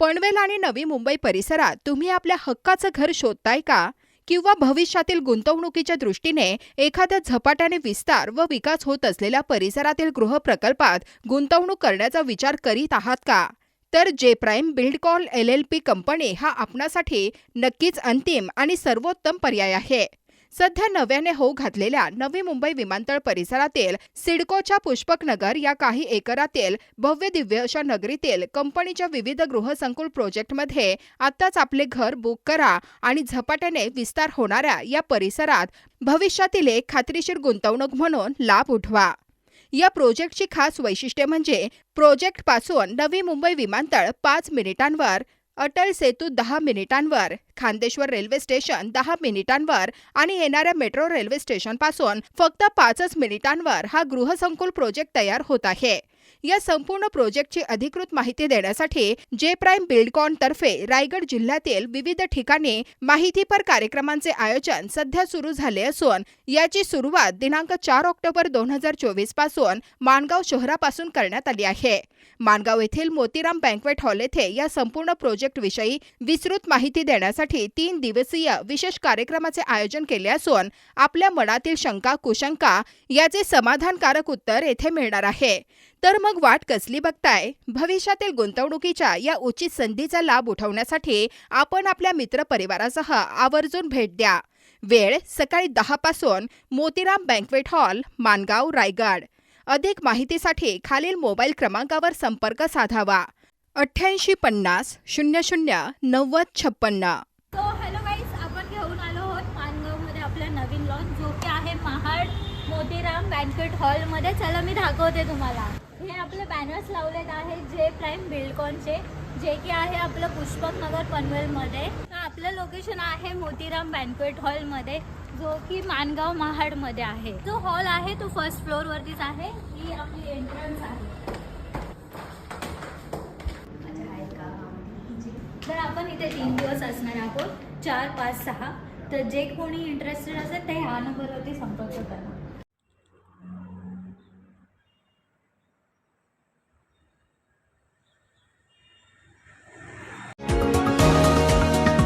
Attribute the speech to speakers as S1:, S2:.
S1: पनवेल आणि नवी मुंबई परिसरात तुम्ही आपल्या हक्काचं घर शोधताय का? किंवा भविष्यातील गुंतवणुकीच्या दृष्टीने एखाद्या झपाट्याने विस्तार व विकास होत असलेल्या परिसरातील गृहप्रकल्पात गुंतवणूक करण्याचा विचार करीत आहात का? तर जे prime Buildcon L L P company हा आपणासाठी नक्कीच अंतिम आणि सर्वोत्तम पर्याय आहे. सध्या नव्याने होऊ घातलेल्या नवी मुंबई विमानतळ परिसरातील सिडकोच्या पुष्पकनगर या काही एकरातील भव्य दिव्य अशा नगरीतील कंपनीच्या विविध गृहसंकुल प्रोजेक्टमध्ये आत्ताच आपले घर बुक करा आणि झपाट्याने विस्तार होणाऱ्या या परिसरात भविष्यातील एक खात्रीशीर गुंतवणूक म्हणून लाभ उठवा. या प्रोजेक्टची खास वैशिष्ट्ये म्हणजे प्रोजेक्टपासून नवी मुंबई विमानतळ पाच मिनिटांवर अटल सेतू दहा मिनिटांवर खांदेश्वर रेल्वे स्टेशन दहा मिनिटांवर आणि येणाऱ्या मेट्रो रेल्वे स्टेशनपासून फक्त पाचच मिनिटांवर हा गृहसंकुल प्रोजेक्ट तयार होत आहे. या संपूर्ण प्रोजेक्टची अधिकृत माहिती देण्यासाठी जे प्राईम बिल्डकॉन तर्फे रायगड जिल्ह्यातील विविध ठिकाणी माहितीपर कार्यक्रमांचे आयोजन सध्या सुरू झाले असून याची सुरुवात दिनांक चार ऑक्टोबर दोन हजार चोवीसपासून माणगाव शहरापासून करण्यात आली आहे. माणगाव येथील मोतीराम बँकवेट हॉल येथे या संपूर्ण प्रोजेक्टविषयी विस्तृत माहिती देण्यासाठी तीन दिवसीय विशेष कार्यक्रमाचे आयोजन केले असून आपल्या मनातील शंका कुशंका याचे समाधानकारक उत्तर येथे मिळणार आहे. तर मग वाट कसली बघताय? भविष्यातील गुंतवणुकीच्या या उचित संधीचा लाभ उठवण्यासाठी आपण आपल्या मित्रपरिवारासह आवर्जून भेट द्या. वेळ सकाळी दहा पासून मोतीराम बँकवेट हॉल मानगाव रायगड. अधिक माहितीसाठी खालील मोबाईल क्रमांकावर संपर्क साधावा. अठ्ठ्याऐंशी पन्नास शून्य शून्य नव्वद छप्पन्न
S2: सो हॅलो गाईज आपण घेऊन आलो आहोत मानगावमध्ये आपला नवीन लॉन जो की आहे महाड मोतीराम बँकेट हॉलमध्ये चला मी दाखवते तुम्हाला. हे आपले बॅनर्स लावलेत आहेत जे प्राईम बिल्डकॉनचे जे की आहे आपलं पुष्पक नगर पनवेलमध्ये. तर आपलं लोकेशन आहे मोतीराम बँकेट हॉलमध्ये जो की मानगाव महाडमध्ये आहे. जो हॉल आहे तो फर्स्ट फ्लोअरवरतीच आहे. ही आपली एंट्रन्स आहे. तर आपण इथे तीन दिवस असणार आहोत. चार पाच सहा. तर जे कोणी इंटरेस्टेड असेल ते ह्या नंबरवरती संपर्क करा.